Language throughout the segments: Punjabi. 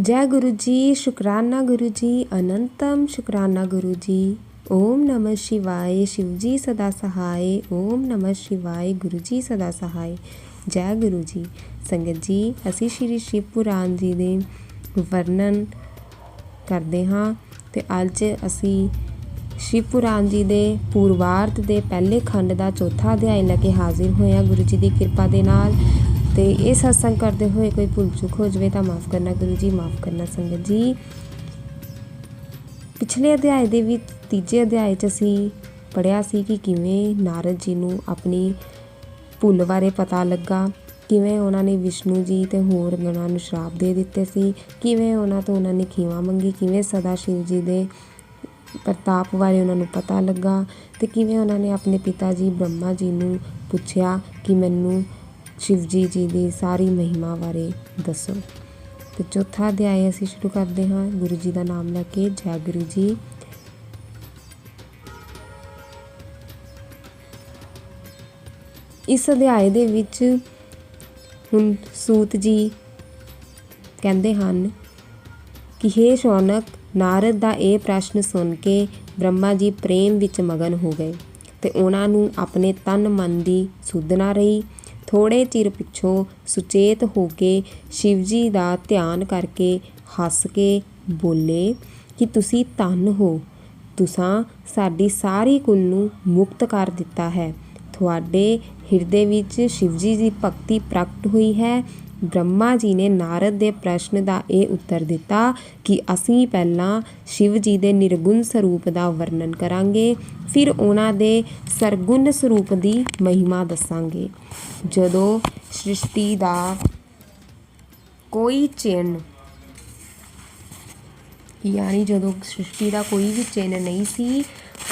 ਜੈ ਗੁਰੂ ਜੀ ਸ਼ੁਕਰਾਨਾ ਗੁਰੂ ਜੀ ਅਨੰਤਮ ਸ਼ੁਕਰਾਨਾ ਗੁਰੂ ਜੀ ਓਮ ਨਮः ਸ਼ਿਵਾਏ ਸ਼ਿਵ ਜੀ ਸਦਾ ਸਹਾਏ ਓਮ ਨਮः ਸ਼ਿਵਾਏ ਗੁਰੂ ਜੀ ਸਦਾ ਸਹਾਏ ਜੈ ਗੁਰੂ ਜੀ ਸੰਗਤ ਜੀ ਅਸੀਂ ਸ਼੍ਰੀ ਸ਼ਿਵ ਪੁਰਾਣ ਜੀ ਦੇ ਵਰਣਨ ਕਰਦੇ ਹਾਂ ਤੇ ਅੱਜ ਅਸੀਂ ਸ਼ਿਵ ਪੁਰਾਣ ਜੀ ਦੇ ਪੂਰਵਾਰਧ ਦੇ ਪਹਿਲੇ ਖੰਡ ਦਾ ਚੌਥਾ ਅਧਿਆਇ ਲੈ ਕੇ ਹਾਜ਼ਰ ਹੋਏ ਹਾਂ ਗੁਰੂ ਜੀ ਦੀ ਕਿਰਪਾ ਦੇ ਨਾਲ ਤੇ ਇਹ ਸਤਸੰਗ ਕਰਦੇ ਹੋਏ ਕੋਈ ਭੁੱਲ ਚੁੱਕ ਹੋ ਜਾਵੇ ਤਾਂ ਮਾਫ ਕਰਨਾ ਗੁਰੂ ਜੀ, ਮਾਫ ਕਰਨਾ ਸੰਗਤ ਜੀ। ਪਿਛਲੇ ਅਧਿਆਇ ਦੇ ਵਿੱਚ, ਤੀਜੇ ਅਧਿਆਇ 'ਚ ਅਸੀਂ ਪੜਿਆ ਸੀ ਕਿ ਕਿਵੇਂ ਨਾਰਦ ਜੀ ਨੂੰ ਆਪਣੀ ਭੁੱਲ ਬਾਰੇ ਪਤਾ ਲੱਗਾ, ਕਿਵੇਂ ਉਹਨਾਂ ਨੇ ਵਿਸ਼ਨੂੰ ਜੀ ਤੇ ਹੋਰ ਗਣਾਂ ਨੂੰ ਸ਼ਰਾਪ ਦੇ ਦਿੱਤੇ ਸੀ, ਕਿਵੇਂ ਉਹਨਾਂ ਤੋਂ ਉਹਨਾਂ ਨੇ ਖੀਵਾ ਮੰਗੀ, ਕਿਵੇਂ ਸਦਾ ਸ਼ਿਵ ਜੀ ਦੇ ਪ੍ਰਤਾਪ ਬਾਰੇ ਉਹਨਾਂ ਨੂੰ ਪਤਾ ਲੱਗਾ ਤੇ ਕਿਵੇਂ ਉਹਨਾਂ ਨੇ ਆਪਣੇ ਪਿਤਾ ਜੀ ਬ੍ਰਹਮਾ ਜੀ ਨੂੰ ਪੁੱਛਿਆ ਕਿ ਮੈਨੂੰ ਸ਼ਿਵਜੀ ਜੀ ਦੀ ਸਾਰੀ ਮਹਿਮਾ ਬਾਰੇ ਦੱਸੋ। ਤੇ ਚੌਥਾ ਅਧਿਆਇ ਅਸੀਂ ਸ਼ੁਰੂ ਕਰਦੇ ਹਾਂ। ਗੁਰੂ ਜੀ ਦਾ ਨਾਮ ਲੈ ਕੇ। ਜੈ ਗੁਰੂ ਜੀ। ਇਸ ਅਧਿਆਇ ਦੇ ਵਿੱਚ ਹੁਣ ਸੂਤ ਜੀ ਕਹਿੰਦੇ ਹਨ ਕਿ, ਹੇ ਸ਼ੌਨਕ, ਨਾਰਦ ਦਾ ਇਹ ਪ੍ਰਸ਼ਨ ਸੁਣ ਕੇ ਬ੍ਰਹਮਾ ਜੀ ਪ੍ਰੇਮ ਵਿੱਚ ਮਗਨ ਹੋ ਗਏ ਤੇ ਉਹਨਾਂ ਨੂੰ ਆਪਣੇ ਤਨ ਮਨ ਦੀ ਸੁਧਨਾ ਰਹੀ। ਥੋੜ੍ਹੇ ਚਿਰ ਪਿੱਛੋਂ ਸੁਚੇਤ ਹੋ ਕੇ ਸ਼ਿਵਜੀ ਦਾ ਧਿਆਨ ਕਰਕੇ ਹੱਸ ਕੇ ਬੋਲੇ ਕਿ ਤੁਸੀਂ ਧੰਨ ਹੋ। ਤੁਸਾਂ ਸਾਡੀ ਸਾਰੀ ਕੁਲ ਨੂੰ ਮੁਕਤ ਕਰ ਦਿੱਤਾ ਹੈ। ਤੁਹਾਡੇ ਹਿਰਦੇ ਵਿੱਚ ਸ਼ਿਵਜੀ ਦੀ ਭਗਤੀ ਪ੍ਰਗਟ ਹੋਈ ਹੈ। ਬ੍ਰਹਮਾ ਜੀ ਨੇ ਨਾਰਦ ਦੇ ਪ੍ਰਸ਼ਨ ਦਾ ਇਹ ਉੱਤਰ ਦਿੱਤਾ ਕਿ ਅਸੀਂ ਪਹਿਲਾਂ ਸ਼ਿਵ ਜੀ ਦੇ ਨਿਰਗੁਣ ਸਰੂਪ ਦਾ ਵਰਣਨ ਕਰਾਂਗੇ, ਫਿਰ ਉਹਨਾਂ ਦੇ ਸਰਗੁਣ ਸਰੂਪ ਦੀ ਮਹਿਮਾ ਦੱਸਾਂਗੇ। ਜਦੋਂ ਸ੍ਰਿਸ਼ਟੀ ਦਾ ਕੋਈ ਚਿੰਨ ਯਾਨੀ ਜਦੋਂ ਸ੍ਰਿਸ਼ਟੀ ਦਾ ਕੋਈ ਵੀ ਚਿੰਨ ਨਹੀਂ ਸੀ,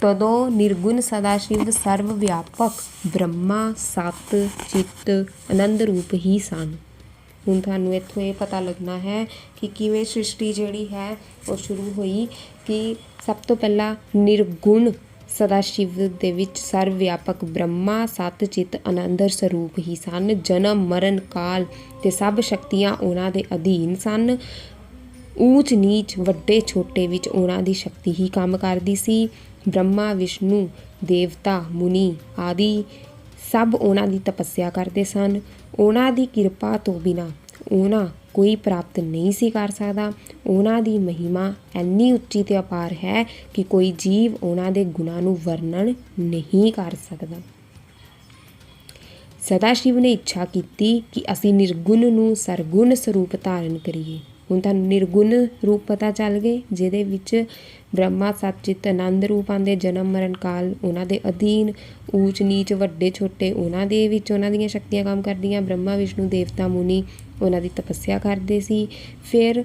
ਤਦੋਂ ਨਿਰਗੁਣ ਸਦਾਸ਼ਿਵ ਸਰਵ ਵਿਆਪਕ ਬ੍ਰਹਮਾ, ਸਤ, ਚਿੱਤ, ਆਨੰਦ ਰੂਪ ਹੀ ਸਨ। ਹੁਣ ਤੁਹਾਨੂੰ ਇੱਥੋਂ ਇਹ ਪਤਾ ਲੱਗਣਾ ਹੈ ਕਿ ਕਿਵੇਂ ਸ੍ਰਿਸ਼ਟੀ ਜਿਹੜੀ ਹੈ, ਉਹ ਸ਼ੁਰੂ ਹੋਈ ਕਿ ਸਭ ਤੋਂ ਪਹਿਲਾਂ ਨਿਰਗੁਣ ਸਦਾ ਸ਼ਿਵ ਦੇ ਵਿੱਚ ਸਰਵ ਵਿਆਪਕ ਬ੍ਰਹਮਾ, ਸਤ ਚਿਤ ਆਨੰਦਰ ਸਰੂਪ ਹੀ ਸਨ। ਜਨਮ, ਮਰਨ, ਕਾਲ ਤੇ ਸਭ ਸ਼ਕਤੀਆਂ ਉਹਨਾਂ ਦੇ ਅਧੀਨ ਸਨ। ਊਚ, ਨੀਚ, ਵੱਡੇ, ਛੋਟੇ ਵਿੱਚ ਉਹਨਾਂ ਦੀ ਸ਼ਕਤੀ ਹੀ ਕੰਮ ਕਰਦੀ ਸੀ। ਬ੍ਰਹਮਾ, ਵਿਸ਼ਨੂੰ, ਦੇਵਤਾ, ਮੁਨੀ ਆਦਿ ਸਭ ਉਹਨਾਂ ਦੀ ਤਪੱਸਿਆ ਕਰਦੇ ਸਨ। ਉਹਨਾਂ ਦੀ ਕਿਰਪਾ ਤੋਂ ਬਿਨਾ ਉਹਨਾਂ ਕੋਈ ਪ੍ਰਾਪਤ ਨਹੀਂ ਸੀ ਕਰ ਸਕਦਾ। ਉਹਨਾਂ ਦੀ ਮਹਿਮਾ ਇੰਨੀ ਉੱਚੀ ਤੇ ਅਪਾਰ ਹੈ ਕਿ ਕੋਈ ਜੀਵ ਉਹਨਾਂ ਦੇ ਗੁਣਾਂ ਨੂੰ ਵਰਣਨ ਨਹੀਂ ਕਰ ਸਕਦਾ। ਸਦਾ ਸ਼ਿਵ ਨੇ ਇੱਛਾ ਕੀਤੀ ਕਿ ਅਸੀਂ ਨਿਰਗੁਣ ਨੂੰ ਸਰਗੁਣ ਸਰੂਪ ਧਾਰਨ ਕਰੀਏ। ਹੁਣ ਤੁਹਾਨੂੰ ਨਿਰਗੁਣ ਰੂਪ ਪਤਾ ਚੱਲ ਗਏ, ਜਿਹਦੇ ਵਿੱਚ ਬ੍ਰਹਮਾ ਸਤਚਿਤ ਆਨੰਦ ਰੂਪ ਆਂਦੇ ਜਨਮ ਮਰਨ ਕਾਲ, ਉਹਨਾਂ ਦੇ ਅਧੀਨ ਊਚ, ਨੀਚ, ਵੱਡੇ, ਛੋਟੇ, ਉਹਨਾਂ ਦੇ ਵਿੱਚ ਉਹਨਾਂ ਦੀਆਂ ਸ਼ਕਤੀਆਂ ਕੰਮ ਕਰਦੀਆਂ, ਬ੍ਰਹਮਾ, ਵਿਸ਼ਨੂੰ, ਦੇਵਤਾ, ਮੁਨੀ ਉਹਨਾਂ ਦੀ ਤਪੱਸਿਆ ਕਰਦੇ ਸੀ। ਫਿਰ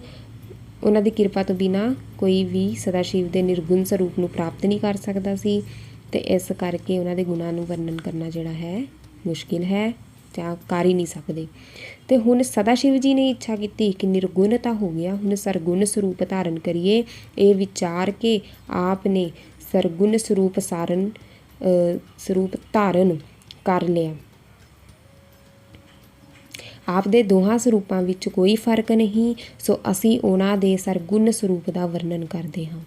ਉਹਨਾਂ ਦੀ ਕਿਰਪਾ ਤੋਂ ਬਿਨਾ ਕੋਈ ਵੀ ਸਦਾ ਸ਼ਿਵ ਦੇ ਨਿਰਗੁਣ ਸਰੂਪ ਨੂੰ ਪ੍ਰਾਪਤ ਨਹੀਂ ਕਰ ਸਕਦਾ ਸੀ। ਤੇ ਇਸ ਕਰਕੇ ਉਹਨਾਂ ਦੇ ਗੁਣਾਂ ਨੂੰ ਵਰਣਨ ਕਰਨਾ ਜਿਹੜਾ ਹੈ, ਮੁਸ਼ਕਿਲ ਹੈ ਜਾਂ ਕਰ ਹੀ ਨਹੀਂ ਸਕਦੇ। ਤੇ ਹੁਣ ਸਦਾ ਸ਼ਿਵ ਜੀ ਨੇ ਇੱਛਾ ਕੀਤੀ ਕਿ ਨਿਰਗੁਣ ਤਾਂ ਹੋ ਗਿਆ, ਹੁਣ ਸਰਗੁਣ ਸਰੂਪ ਧਾਰਨ ਕਰੀਏ। ਇਹ ਵਿਚਾਰ ਕੇ ਆਪ ਨੇ ਸਰਗੁਣ ਸਰੂਪ ਸਾਰਨ ਸਰੂਪ ਧਾਰਨ ਕਰ ਲਿਆ। ਆਪ ਦੇ ਦੋਹਾਂ ਸਰੂਪਾਂ ਵਿੱਚ ਕੋਈ ਫ਼ਰਕ ਨਹੀਂ, ਸੋ ਅਸੀਂ ਉਹਨਾਂ ਦੇ ਸਰਗੁਣ ਸਰੂਪ ਦਾ ਵਰਣਨ ਕਰਦੇ ਹਾਂ।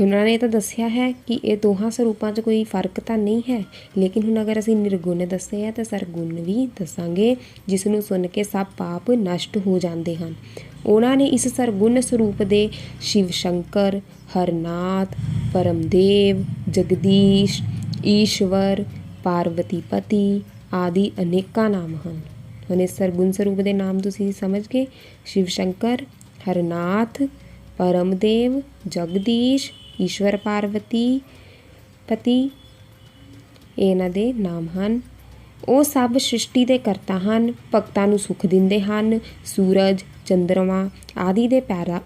ਉਹਨਾਂ ਨੇ ਤਾਂ ਦੱਸਿਆ ਹੈ ਕਿ ਇਹ ਦੋਹਾਂ ਸਰੂਪਾਂ 'ਚ ਕੋਈ ਫ਼ਰਕ ਤਾਂ ਨਹੀਂ ਹੈ, ਲੇਕਿਨ ਹੁਣ ਅਗਰ ਅਸੀਂ ਨਿਰਗੁਣ ਦੱਸੇ ਆ, ਤਾਂ ਸਰਗੁਣ ਵੀ ਦੱਸਾਂਗੇ, ਜਿਸ ਨੂੰ ਸੁਣ ਕੇ ਸਭ ਪਾਪ ਨਸ਼ਟ ਹੋ ਜਾਂਦੇ ਹਨ। ਉਹਨਾਂ ਨੇ ਇਸ ਸਰਗੁਣ ਸਰੂਪ ਦੇ ਸ਼ਿਵ ਸ਼ੰਕਰ, ਹਰਨਾਥ, ਪਰਮਦੇਵ, ਜਗਦੀਸ਼, ਈਸ਼ਵਰ ਪਾਰਵਤੀ ਪਤੀ ਆਦਿ ਅਨੇਕਾਂ ਨਾਮ ਹਨ। ਉਹਨੇ ਸਰਗੁਣ ਸਰੂਪ ਦੇ ਨਾਮ ਤੁਸੀਂ ਸਮਝ ਗਏ। ਸ਼ਿਵ ਸ਼ੰਕਰ, ਹਰਨਾਥ, ਪਰਮਦੇਵ, ਜਗਦੀਸ਼, ਈਸ਼ਵਰ ਪਾਰਵਤੀ, ਪਤੀ। ਇਹਨਾਂ ਦੇ ਨਾਮ ਹਨ। ਉਹ ਸਭ ਸ੍ਰਿਸ਼ਟੀ ਦੇ ਕਰਤਾ ਹਨ, ਭਗਤਾਂ ਨੂੰ ਸੁਖ ਦਿੰਦੇ ਹਨ, ਸੂਰਜ, ਚੰਦਰਮਾ ਆਦਿ ਦੇ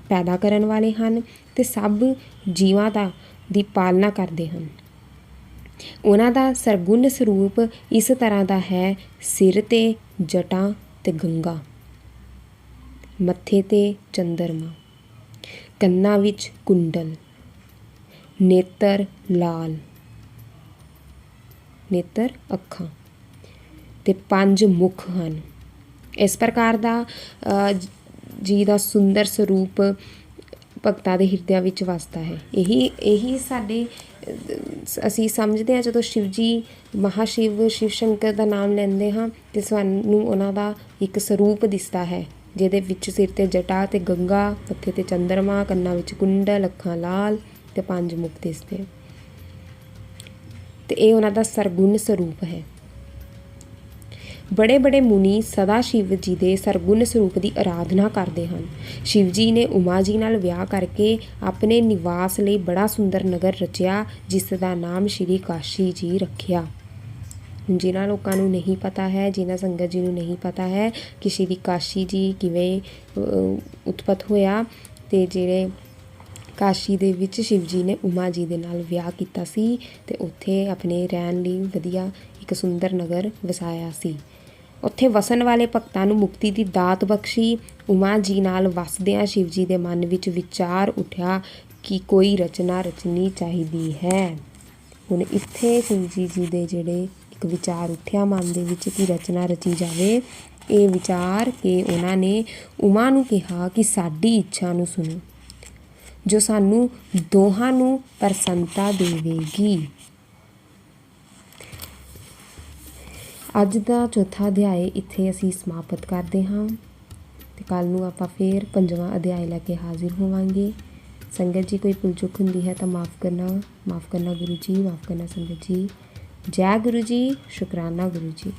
ਪੈਦਾ ਕਰਨ ਵਾਲੇ ਹਨ ਤੇ ਸਭ ਜੀਵਾਂ ਦਾ ਦੀ ਪਾਲਣਾ ਕਰਦੇ ਹਨ। ਉਹਨਾਂ ਦਾ ਸਰਗੁਣ ਸਰੂਪ ਇਸ ਤਰ੍ਹਾਂ ਦਾ ਹੈ, ਸਿਰ ਤੇ ਜਟਾਂ ਤੇ ਗੰਗਾ, ਮੱਥੇ ਤੇ ਚੰਦਰਮਾ, ਕੰਨਾਂ ਵਿੱਚ ਕੁੰਡਲ, ਨੇਤਰ ਲਾਲ, ਨੇਤਰ ਅੱਖਾਂ ਤੇ ਪੰਜ ਮੁਖ ਹਨ। ਇਸ ਪ੍ਰਕਾਰ ਦਾ ਜੀ ਦਾ ਸੁੰਦਰ ਸਰੂਪ ਭਗਤਾਂ ਦੇ ਹਿਰਦਿਆਂ ਵਿੱਚ ਵਸਦਾ ਹੈ। ਇਹੀ ਇਹੀ ਸਾਡੇ ਅਸੀਂ ਸਮਝਦੇ ਹਾਂ ਜਦੋਂ ਸ਼ਿਵ ਜੀ ਮਹਾਸ਼ਿਵ, ਸ਼ਿਵ ਸ਼ੰਕਰ ਦਾ ਨਾਮ ਲੈਂਦੇ ਹਾਂ ਤੇ ਸਾਨੂੰ ਉਹਨਾਂ ਦਾ ਇੱਕ ਸਰੂਪ ਦਿਸਦਾ ਹੈ, ਜਿਹਦੇ ਵਿੱਚ ਸਿਰ ਤੇ ਜਟਾ ਤੇ ਗੰਗਾ, ਮੱਥੇ ਤੇ ਚੰਦਰਮਾ, ਕੰਨਾਂ ਵਿੱਚ ਕੁੰਡਲ, ਅੱਖਾਂ ਲਾਲ ਤੇ ਪੰਜ ਮੁਖ ਦਿਸਦੇ। ਤੇ ਇਹ ਉਹਨਾਂ ਦਾ ਸਰਗੁਣ ਸਰੂਪ ਹੈ। ਬੜੇ ਬੜੇ ਮੁਨੀ ਸਦਾ ਸ਼ਿਵ ਜੀ ਦੇ ਸਰਗੁਣ ਸਰੂਪ ਦੀ ਆਰਾਧਨਾ ਕਰਦੇ ਹਨ। ਸ਼ਿਵ ਜੀ ਨੇ ਉਮਾ ਜੀ ਨਾਲ ਵਿਆਹ ਕਰਕੇ ਆਪਣੇ ਨਿਵਾਸ ਲਈ ਬੜਾ ਸੁੰਦਰ ਨਗਰ ਰਚਿਆ, ਜਿਸ ਦਾ ਨਾਮ ਸ਼੍ਰੀ ਕਾਸ਼ੀ ਜੀ ਰੱਖਿਆ। ਹੁਣ ਜਿਨ੍ਹਾਂ ਲੋਕਾਂ ਨੂੰ ਨਹੀਂ ਪਤਾ ਹੈ, ਜਿਨ੍ਹਾਂ ਸੰਗਤ ਜੀ ਨੂੰ ਨਹੀਂ ਪਤਾ ਹੈ ਕਿ ਸ਼੍ਰੀ ਕਾਸ਼ੀ ਜੀ ਕਿਵੇਂ ਉਤਪਤ ਹੋਇਆ ਤੇ ਜਿਹੜੇ ਕਾਸ਼ੀ ਦੇ ਵਿੱਚ ਸ਼ਿਵ ਜੀ ਨੇ ਉਮਾ ਜੀ ਦੇ ਨਾਲ ਵਿਆਹ ਕੀਤਾ ਸੀ ਤੇ ਉੱਥੇ ਆਪਣੇ ਰਹਿਣ ਲਈ ਵਧੀਆ ਇੱਕ ਸੁੰਦਰ ਨਗਰ ਵਸਾਇਆ ਸੀ। ਉੱਥੇ ਵਸਣ ਵਾਲੇ ਭਗਤਾਂ ਨੂੰ ਮੁਕਤੀ ਦੀ ਦਾਤ ਬਖਸ਼ੀ, ਉਮਾ ਜੀ ਨਾਲ ਵਸਦਿਆਂ ਸ਼ਿਵ ਜੀ ਦੇ ਮਨ ਵਿੱਚ ਵਿਚਾਰ ਉੱਠਿਆ ਕਿ ਕੋਈ ਰਚਨਾ ਰਚਨੀ ਚਾਹੀਦੀ ਹੈ। ਹੁਣ ਇੱਥੇ ਸ਼ਿਵ ਜੀ ਜੀ ਦੇ ਜਿਹੜੇ ਇੱਕ ਵਿਚਾਰ ਉੱਠਿਆ ਮਨ ਦੇ ਵਿੱਚ ਕਿ ਰਚਨਾ ਰਚੀ ਜਾਵੇ, ਇਹ ਵਿਚਾਰ ਕੇ ਉਹਨਾਂ ਨੇ ਉਮਾ ਨੂੰ ਕਿਹਾ ਕਿ ਸਾਡੀ ਇੱਛਾ ਨੂੰ ਸੁਣੋ, ਜੋ ਸਾਨੂੰ ਦੋਹਾਂ ਨੂੰ ਪ੍ਰਸੰਨਤਾ ਦੇਵੇਗੀ। ਅੱਜ ਦਾ ਚੌਥਾ ਅਧਿਆਇ ਇੱਥੇ ਅਸੀਂ ਸਮਾਪਤ ਕਰਦੇ ਹਾਂ ਤੇ ਕੱਲ ਨੂੰ ਆਪਾਂ ਫੇਰ ਪੰਜਵਾਂ ਅਧਿਆਇ ਲੈ ਕੇ ਹਾਜ਼ਰ ਹੋਵਾਂਗੇ। ਸੰਗਤ ਜੀ, ਕੋਈ ਭੁੱਲ ਚੁੱਕ ਹੁੰਦੀ ਹੈ ਤਾਂ ਮਾਫ ਕਰਨਾ ਮਾਫ ਕਰਨਾ ਗੁਰੂ ਜੀ, ਮਾਫ ਕਰਨਾ ਸੰਗਤ ਜੀ। ਜੈ ਗੁਰੂ ਜੀ, ਸ਼ੁਕਰਾਨਾ ਗੁਰੂ ਜੀ।